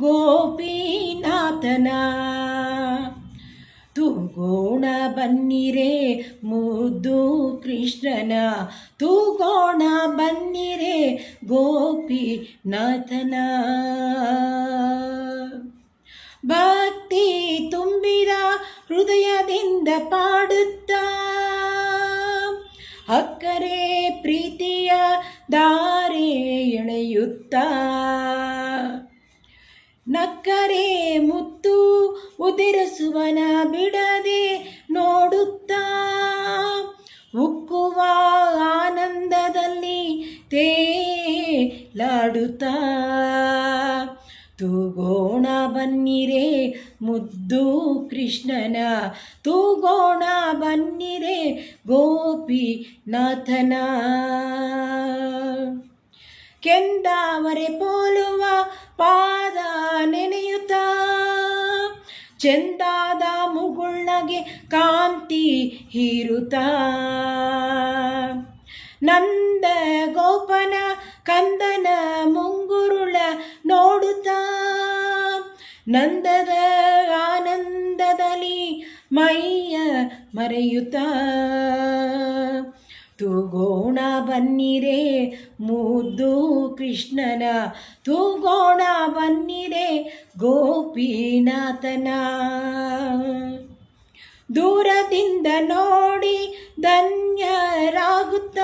ಗೋಪಿನಾಥನ. ತೂಗೋಣ ಬನ್ನಿರೆ ಮುದ್ದು ಕೃಷ್ಣನ. ತೂಗೋಣ ಬನ್ನಿರೆ ಗೋಪಿನಾಥನ. ಭಕ್ತಿ ತುಂಬಿದ ಹೃದಯದಿಂದ ಪಾಡುತ್ತ. ಅಕ್ಕರೆ ಪ್ರೀತಿಯ ದಾರೆ ಎಳೆಯುತ್ತಾ. ನಕ್ಕರೆ ಮುತ್ತು ಉದಿರಸುವನ ಬಿಡದೆ ನೋಡುತ್ತಾ. ಉಕ್ಕುವ ಆನಂದದಲ್ಲಿ ತೇಲಾಡುತ್ತಾ. ತೂಗೋಣ ಬನ್ನಿರೆ ಮುದ್ದು ಕೃಷ್ಣನ. ತೂಗೋಣ ಬನ್ನಿರೆ ಗೋಪಿನಾಥನ. ಕೆಂದಾವರೆ ಪೋಲುವ ಪಾದ ನೆನೆಯುತ್ತ. ಚೆಂದಾದ ಮುಗುಳ್ನಗೆ ಕಾಂತಿ ಹೀರುತ್ತ. ನಂದ ಗೋಪನ ಕಂದನ ಮುಂಗುರುಳ ನೋಡುತ್ತ. ನಂದದ ಆನಂದದಲ್ಲಿ ಮೈಯ ಮರೆಯುತ್ತಾ. ತೂಗೋಣ ಬನ್ನಿರೆ ಮುದ್ದು ಕೃಷ್ಣನ. ತೂಗೋಣ ಬನ್ನಿರೆ ಗೋಪಿನಾಥನ. ದೂರದಿಂದ ನೋಡಿ ಧನ್ಯರಾಗುತ್ತ.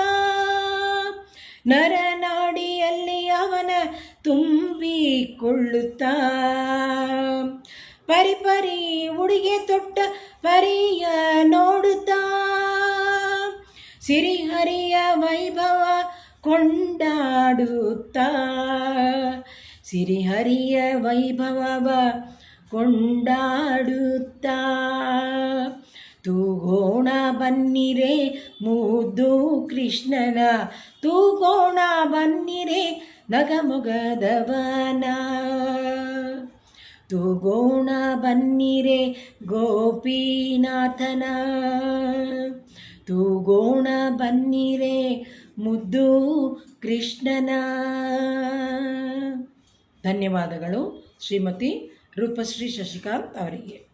ನರನಾಡಿಯಲ್ಲಿ ಅವನ ತುಂಬಿಕೊಳ್ಳುತ್ತಾ. ಪರಿಪರಿ ಉಡುಗೆ ತೊಟ್ಟ ಪರಿಯ ನೋಡುತ್ತಾ. ಸಿರಿಹರಿಯ ವೈಭವ ಕೊಂಡಾಡುತ್ತ? ಸಿರಿಹರಿಯ ವೈಭವವ ಕೊಂಡಾಡುತ್ತ? ತೂಗೋಣ ಬನ್ನಿರೆ ಮುದ್ದು ಕೃಷ್ಣನ, ತೂಗೋಣ ಬನ್ನಿರೆ ನಗಮೊಗದವನ. ತೂಗೋಣ ಬನ್ನಿರೆ ಗೋಪಿನಾಥನ. ತೂಗೋಣ ಬನ್ನಿರೆ ಮುದ್ದು ಕೃಷ್ಣನ. ಧನ್ಯವಾದಗಳು ಶ್ರೀಮತಿ ರೂಪಶ್ರೀ ಶಶಿಕಾಂತ್ ಅವರಿಗೆ.